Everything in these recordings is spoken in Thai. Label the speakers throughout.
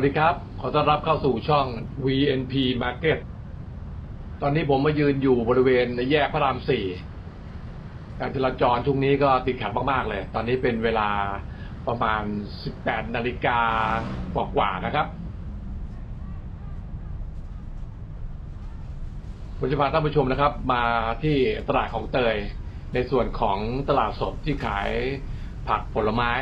Speaker 1: สวัสดีครับ ขอต้อนรับเข้าสู่ช่อง VNP Market ตอนนี้ผมมายืนอยู่บริเวณแยกพระรามสี่การจราจรช่วงนี้ก็ติดขัดมาก ๆ เลย ตอนนี้เป็นเวลาประมาณ 18 นาฬิกากว่าๆนะครับผมจะพาท่านผู้ชมนะครับ มาที่ตลาดของเตย ในส่วนของตลาดสดที่ขายผักผลไม้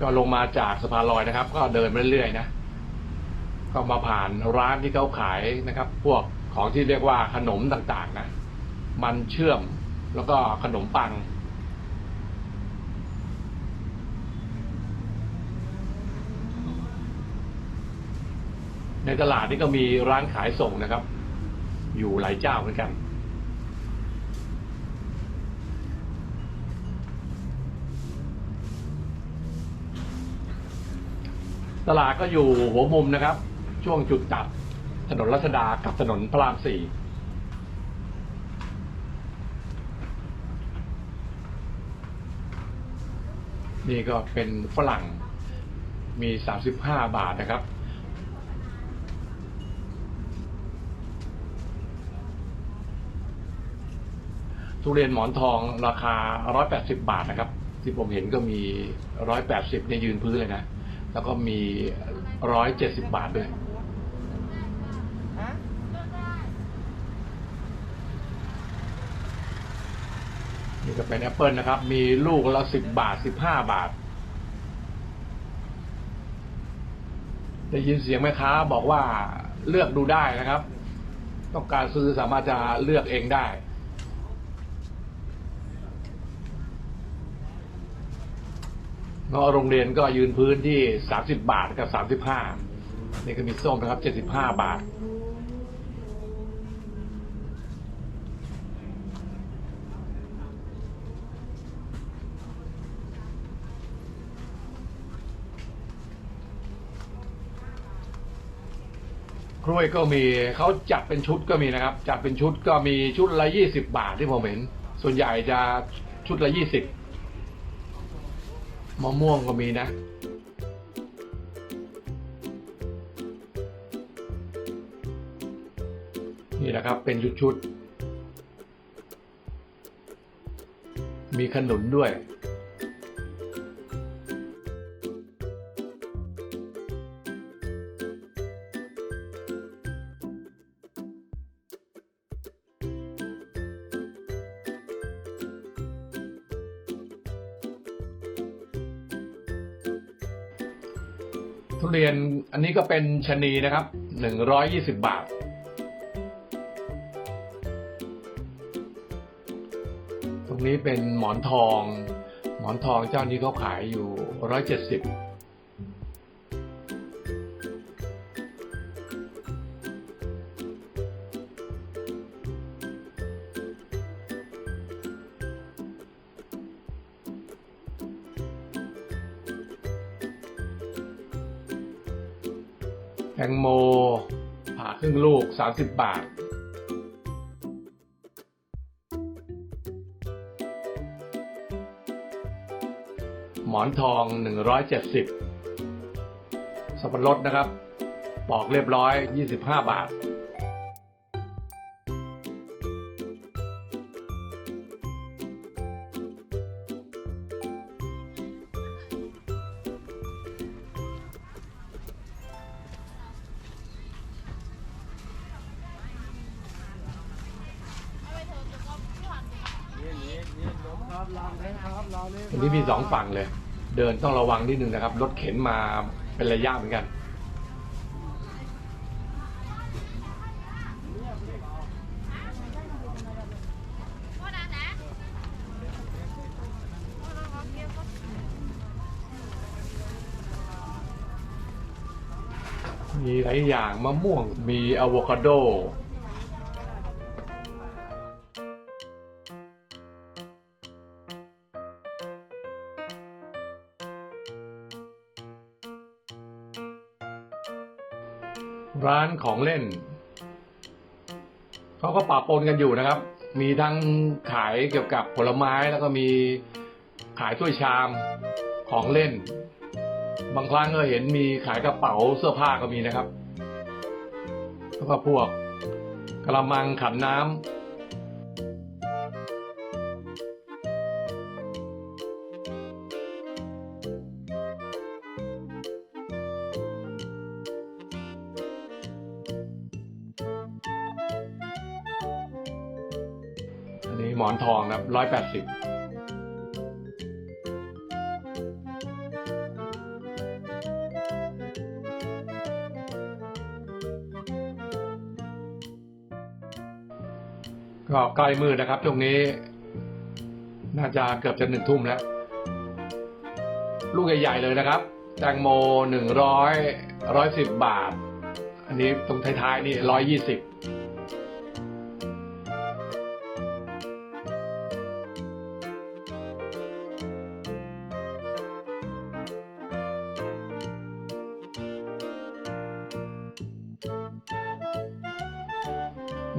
Speaker 1: ก็ลงมาจากสะพานลอยนะครับ ก็เดินไปเรื่อยๆนะก็มาผ่านร้านที่เขาขายนะครับ พวกของที่เรียกว่าขนมต่างๆนะ มันเชื่อมแล้วก็ขนมปัง ในตลาดนี่ก็มีร้านขายส่งนะครับ อยู่หลายเจ้าเหมือนกัน ตลาดก็อยู่หัวมุมนะครับ ช่วงจุดตัดถนนรัชดากับถนนพระรามสี่นี่ก็เป็นฝรั่งมีสามสิบห้าบาทนะครับ ทุเรียนหมอนทองราคา 180 บาทนะครับ ที่ผมเห็นก็มี 180เนี่ยยืนพื้นเลยนะ แล้วก็มี170บบาทด้วยนี่ก็เป็นแอปเปิลนะครับ มีลูกละ10บบาท15บาท ได้ยินเสียงแม่ค้าบอกว่าเลือกดูได้นะครับ ต้องการซื้อสามารถจะเลือกเองได้ นาะโรงเรียนก็ยืนพื้นที่ 30 บาทกับ 35นี่ก็มีส้มนะครับ 75 บาท กล้วยก็มีเขาจัดเป็นชุดก็มีนะครับ จัดเป็นชุดก็มีชุดละ 20 บาทที่ผมเห็น ส่วนใหญ่จะชุดละ 20 มะม่วงก็มีนะ นี่นะครับเป็นชุดๆมีขนุนด้วย ทุเรียนอันนี้ก็เป็นชนีนะครับหนึ่งร้อยยี่สิบบาท ตรงนี้เป็นหมอนทอง หมอนทองเจ้านี้เขาขายอยู่ร้อยเจ็ดสิบ งโมผ่าครึ่งลูก 30 บาท หมอนทอง 170 สับปะรดนะครับ ปอกเรียบร้อย 25 บาท อันนี้มีสองฝั่งเลย เดินต้องระวังนิดนึงนะครับ รถเข็นมาเป็นระยะเหมือนกัน มีหลายอย่างมะม่วง มีอะโวคาโด ร้านของเล่นเขาก็ปะปนกันอยู่นะครับ มีทั้งขายเกี่ยวกับผลไม้แล้วก็มีขายถ้วยชามของเล่น บางครั้งก็เห็นมีขายกระเป๋าเสื้อผ้าก็มีนะครับ แล้วก็พวกกระมังขันน้ำ นี้หมอนทองนะครับร้อยแปดสิบก็ใกล้มืดนะครับช่วงนี้ น่าจะเกือบจะหนึ่งทุ่มแล้ว ลูกใหญ่ๆเลยนะครับ แตงโมหนึ่งร้อยร้อยสิบบาท อันนี้ตรงท้ายๆนี่ร้อยยี่สิบ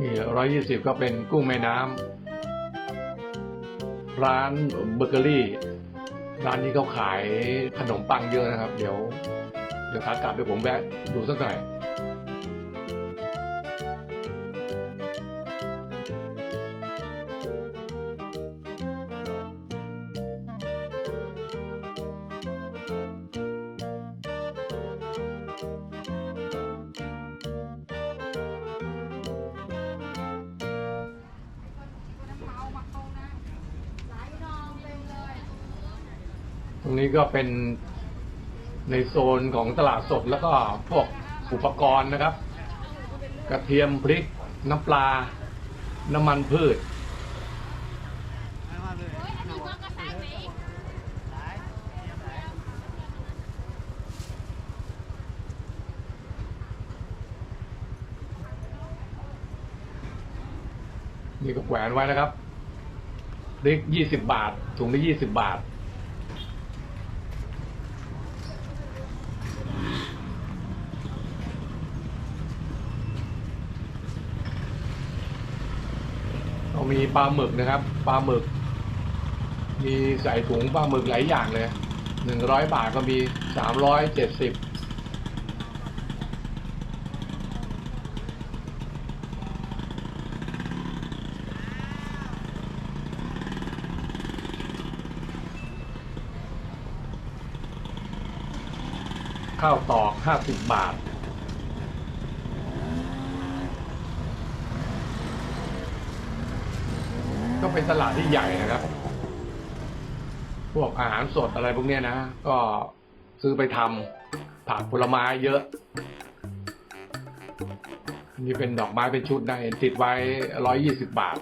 Speaker 1: นี่ร้อยยี่สิบก็เป็นกุ้งแม่น้ำร้านเบเกอรี่ ร้านนี้เขาขายขนมปังเยอะนะครับ เดี๋ยว เดี๋ยวขากลับเดี๋ยวผมแวะดูสักหน่อย รงนี้ก็เป็นในโซนของตลาดสดแล้วก็พวกอุปกรณ์นะครับ กระเทียมพริก น้ำปลา น้ำมันพืช นี่ก็แขวนไว้นะครับพริกยี่สิบบาทถุงละยี่สิบบาท มีปลาหมึกนะครับปลาหมึก มีใส่ถุงปลาหมึกหลายอย่างเลยหนึ่งร้อยบาทก็มีสามร้อยเจ็ดสิบข้าวตอกห้าสิบบาท เป็นตลาดที่ใหญ่นะครับ พวกอาหารสดอะไรพวกเนี้ยนะ ก็ซื้อไปทำผักผลไม้เยอะ นี่เป็นดอกไม้เป็นชุดได้ติดไว้ร้อยยี่สิบบาท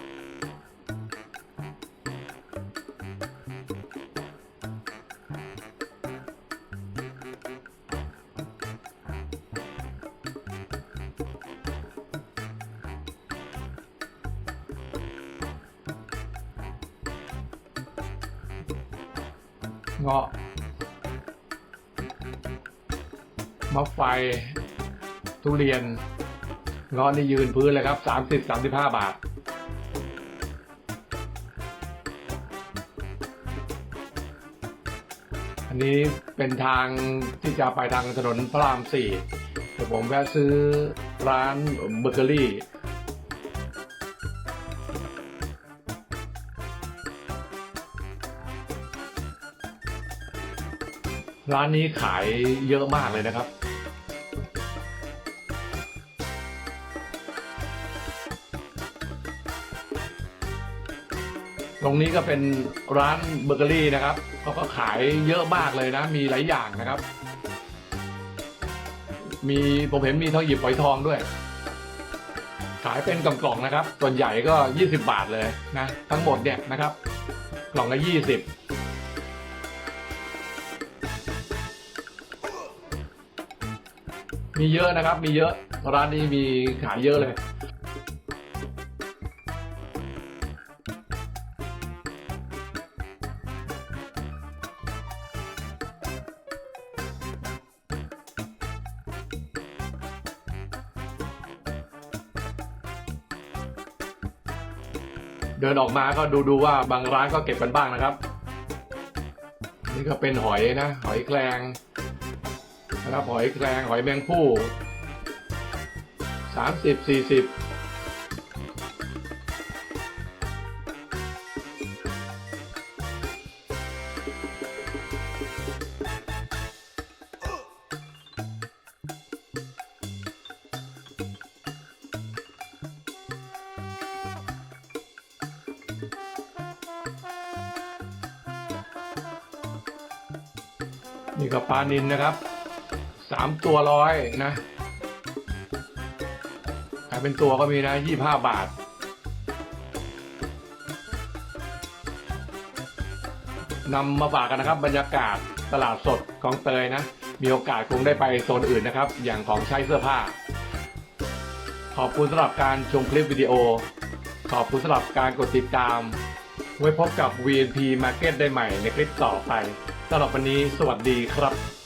Speaker 1: เงาะมะไฟ ทุเรียนเงาะนี่ยืนพื้นเลยครับสามสิบสามสิบห้าบาท อันนี้เป็นทางที่จะไปทางถนนพระรามสี่เดี๋ยวผมแวะซื้อร้านเบเกอรี่ ร้านนี้ขายเยอะมากเลยนะครับ ตรงนี้ก็เป็นร้านเบเกอรี่นะครับเขาก็ขายเยอะมากเลยนะ มีหลายอย่างนะครับ มีผมเห็นมีทองหยิบฝอยทองด้วย ขายเป็นกล่องๆนะครับ ส่วนใหญ่ก็ 20 บาทเลยนะ ทั้งหมดเนี่ยนะครับ กล่องละ20 มีเยอะนะครับ มีเยอะ ร้านนี้มีขายเยอะเลยเดินออกมาก็ดูดูว่าบางร้านก็เก็บกันบ้างนะครับ นี่ก็เป็นหอยนะ หอยแครง นะครับหอยแครงหอยแมงผู้สามสิบสี่สิบนี่ก็ปลานินนะครับ สามตัวร้อยนะขายเป็นตัวก็มีนะยี่ห้าบาท นำมาฝากกันนะครับ บรรยากาศตลาดสดของเตยนะ มีโอกาสคงได้ไปโซนอื่นนะครับ อย่างของใช้เสื้อผ้า ขอบคุณสำหรับการชมคลิปวิดีโอ ขอบคุณสำหรับการกดติดตาม ไว้พบกับ VNP Market ได้ใหม่ในคลิปต่อไปสำหรับวันนี้สวัสดีครับ